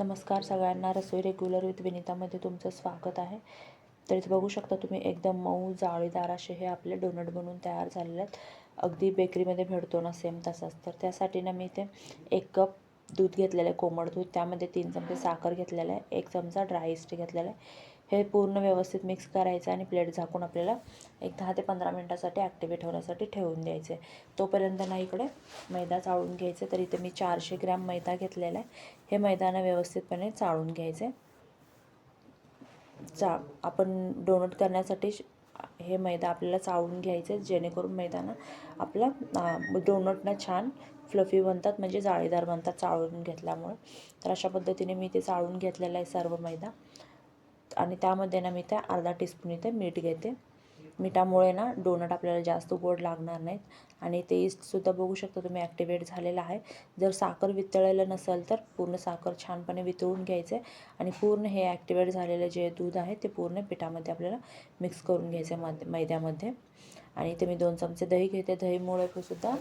नमस्कार सगळ्यांना. रसोई regular with विनितामध्ये तुमचं स्वागत आहे. तर इथं बघू शकता तुम्ही एकदम मऊ जाळीदार असे हे आपले डोनट बनवून तयार झालेले आहेत. अगदी बेकरीमध्ये भेटतो ना सेम तसाच. तर त्यासाठी ना मी इथे एक कप दूध घेतलेलं आहे कोमट दूध. त्यामध्ये तीन चमचे साखर घेतलेलं आहे एक चमचा ड्राय इस्ट घेतलेला आहे. हे पूर्ण व्यवस्थित मिक्स करायचं आणि प्लेट झाकून आपल्याला एक दहा ते पंधरा मिनटासाठी ॲक्टिवेट होण्यासाठी ठेवून द्यायचे. तोपर्यंत ना इकडे मैदा चाळून घ्यायचे. तर इथे मी चारशे ग्रॅम मैदा घेतलेला आहे. हे मैदानं व्यवस्थितपणे चाळून घ्यायचे. चा आपण डोनट करण्यासाठी हे मैदा आपल्याला चाळून घ्यायचे. जेणेकरून मैदाना आपला डोनटनं छान फ्लफी बनतात. म्हणजे जाळीदार बनतात चाळून घेतल्यामुळे. तर अशा पद्धतीने मी ते चाळून घेतलेलं आहे सर्व मैदा. आणि त्यामध्ये ना मी त्या अर्धा टीस्पून इथे मीठ घेते. मिठामुळे ना डोनट आपल्याला जास्त गोड लागणार नाहीत. आणि ते इस्टसुद्धा बघू शकता तुम्ही ॲक्टिवेट झालेलं आहे. जर साखर वितळलेलं नसेल तर पूर्ण साखर छानपणे वितळून घ्यायचं. आहे आणि पूर्ण हे ॲक्टिवेट झालेलं जे दूध आहे ते पूर्ण पिठामध्ये आपल्याला मिक्स करून घ्यायचं आहे मैद्यामध्ये. आणि ते मी दोन चमचे दही घेते. दहीमुळे सुद्धा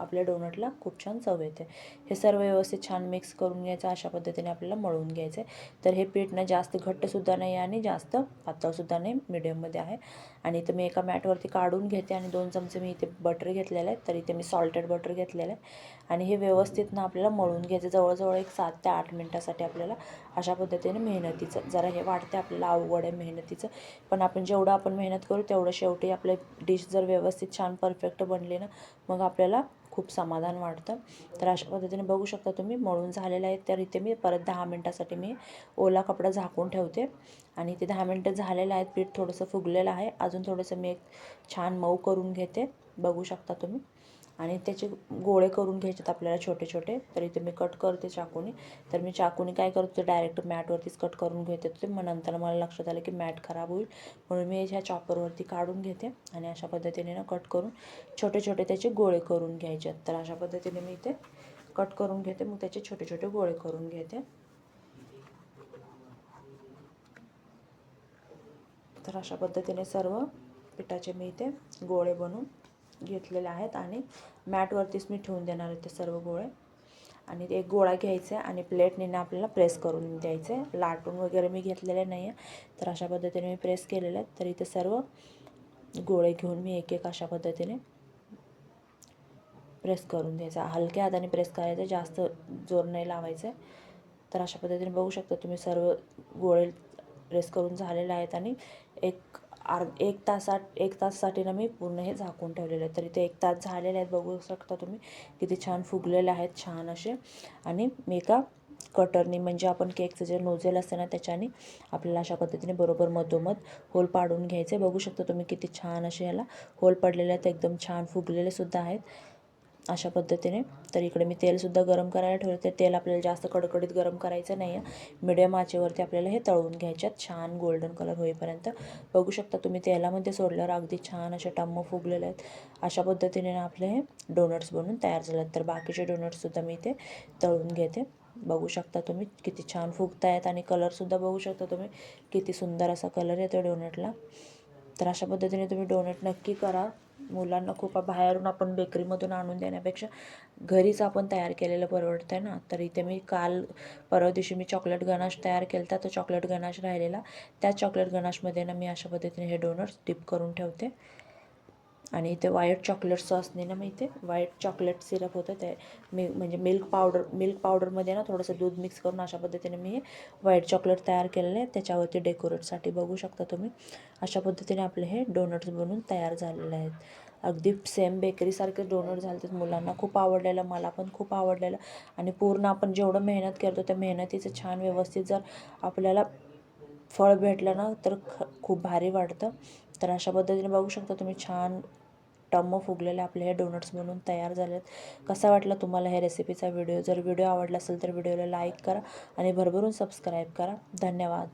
आपल्या डोनटला खूप छान चव येते. हे सर्व व्यवस्थित छान मिक्स करून घ्यायचं अशा पद्धतीने आपल्याला मळून घ्यायचं आहे तर हे पीठ ना जास्त घट्टसुद्धा नाही आणि जास्त पातळसुद्धा नाही मिडियममध्ये आहे. आणि इथं मी एका मॅटवरती काढून घेते आणि दोन चमचे मी इथे बटर घेतलेलं आहे. तर इथे मी सॉल्टेड बटर घेतलेलं आहे. आणि हे व्यवस्थित ना आपल्याला मळून घ्यायचं जवळजवळ एक सात ते आठ मिनटासाठी आपल्याला अशा पद्धतीने मेहनतीचं जरा हे वाटते आपल्याला अवघड आहे मेहनतीचं. पण आपण जेवढं आपण मेहनत करू तेवढं शेवटी आपले डिश जर व्यवस्थित छान परफेक्ट बनली ना मग आपल्याला खूप समाधान वाटतं. तर अशा पद्धतीने बघू शकता तुम्ही मळून झालेलं आहे तर इथे मी. परत दहा मिनटासाठी मी ओला कपडा झाकून ठेवते. आणि ते दहा मिनटं झालेलं आहेत पीठ थोडंसं फुगलेलं आहे. अजून थोडंसं मी एक छान मऊ करून घेते. बघू शकता तुम्ही. आणि त्याचे गोळे करून घ्यायचेत आपल्याला छोटे छोटे. तर इथे मी कट करते चाकूने. तर मी चाकूने काय करतो डायरेक्ट मॅटवरतीच कट करून घेते ते मग नंतर मला लक्षात आलं की मॅट खराब होईल. म्हणून मी ह्या चॉपरवरती काढून घेते आणि अशा पद्धतीने ना कट करून छोटे छोटे त्याचे गोळे करून घ्यायचे तर अशा पद्धतीने मी इथे कट करून घेते. मग त्याचे छोटे छोटे गोळे करून घेते. तर अशा पद्धतीने सर्व पिठाचे मी इथे गोळे बनवून घेतलेले आहेत आणि मॅटवरतीच मी ठेवून देणार आहे ते सर्व गोळे. आणि एक गोळा घ्यायचा आहे आणि प्लेटने आपल्याला प्रेस करून द्यायचं आहे. लाटून वगैरे मी घेतलेले नाही आहे तर अशा पद्धतीने मी प्रेस केलेले आहेत. तर इथे सर्व गोळे घेऊन मी एक एक अशा पद्धतीने प्रेस करून द्यायचा हलक्या हाताने प्रेस करायचं जास्त जोर नाही लावायचं तर अशा पद्धतीने बघू शकता तुम्ही सर्व गोळे प्रेस करून झालेले आहेत आणि एक आर एक तासात एक ताससाठी ना मी पूर्ण हे झाकून ठेवलेलं आहे. तरी ते एक तास झालेले आहेत. बघू शकता तुम्ही किती छान फुगलेले आहेत छान असे. आणि मी एका कटरनी म्हणजे आपण केकचं जे नोझेल असते ना त्याच्याने आपल्याला अशा पद्धतीने बरोबर मधोमध होल पाडून घ्यायचे. बघू शकता तुम्ही किती छान असे याला होल पडलेले आहेत. एकदम छान फुगलेले सुद्धा आहेत. अशा पद्धतीने. तर इकडे मी तेलसुद्धा गरम करायला ठेवलं ते तेल आपल्याला जास्त कडकडीत गरम करायचं नाही आहे मिडियम आचेवरती आपल्याला हे तळून घ्यायच्यात छान गोल्डन कलर होईपर्यंत. बघू शकता तुम्ही तेलामध्ये सोडल्यावर अगदी छान असे टम्म फुगलेले आहेत. अशा पद्धतीने आपले हे डोनट्स बनून तयार झाले आहेत तर बाकीचे डोनट्ससुद्धा मी इथे तळून घेते. बघू शकता तुम्ही किती छान फुगतायत आणि कलरसुद्धा बघू शकता तुम्ही. किती सुंदर असा कलर येतो डोनटला तर अशा पद्धतीने तुम्ही डोनट नक्की करा. मुलांना खूप बाहेरून आपण बेकरीमधून आणून देण्यापेक्षा घरीच आपण तयार केलेलं परवडतं आहे ना. तर इथे मी काल परवा दिवशी मी चॉकलेट गनाश तयार केला होता तो चॉकलेट गनाश राहिलेला. त्या चॉकलेट गनाशमध्ये ना मी अशा पद्धतीने हे डोनट्स डिप करून ठेवते. आणि इथे व्हाईट चॉकलेट सॉसने ना मी इथे व्हाईट चॉकलेट सिरप होतं ते मी म्हणजे मिल्क पावडर मिल्क पावडरमध्ये ना थोडंसं दूध मिक्स करून अशा पद्धतीने मी हे व्हाईट चॉकलेट तयार केलेलं आहे. त्याच्यावरती डेकोरेटसाठी बघू शकता तुम्ही. अशा पद्धतीने आपले हे डोनट्स बनवून तयार झालेले आहेत. अगदी सेम बेकरीसारखे डोनट झाले मुलांना खूप आवडलेलं मला पण खूप आवडलेलं. आणि पूर्ण आपण जेवढं मेहनत करतो त्या मेहनतीचं छान व्यवस्थित जर आपल्याला फळ भेटलं ना तर ख खूप भारी वाटतं. तर अशा पद्धतीने बघू शकता तुम्ही छान टम्म फुगलेले आपले हे डोनट्स बनवून तयार झालेत. कसा वाटला तुम्हाला ह्या रेसिपीचा व्हिडिओ जर व्हिडिओ आवडला असेल तर व्हिडिओला लाईक करा आणि भरभरून सबस्क्राईब करा. धन्यवाद.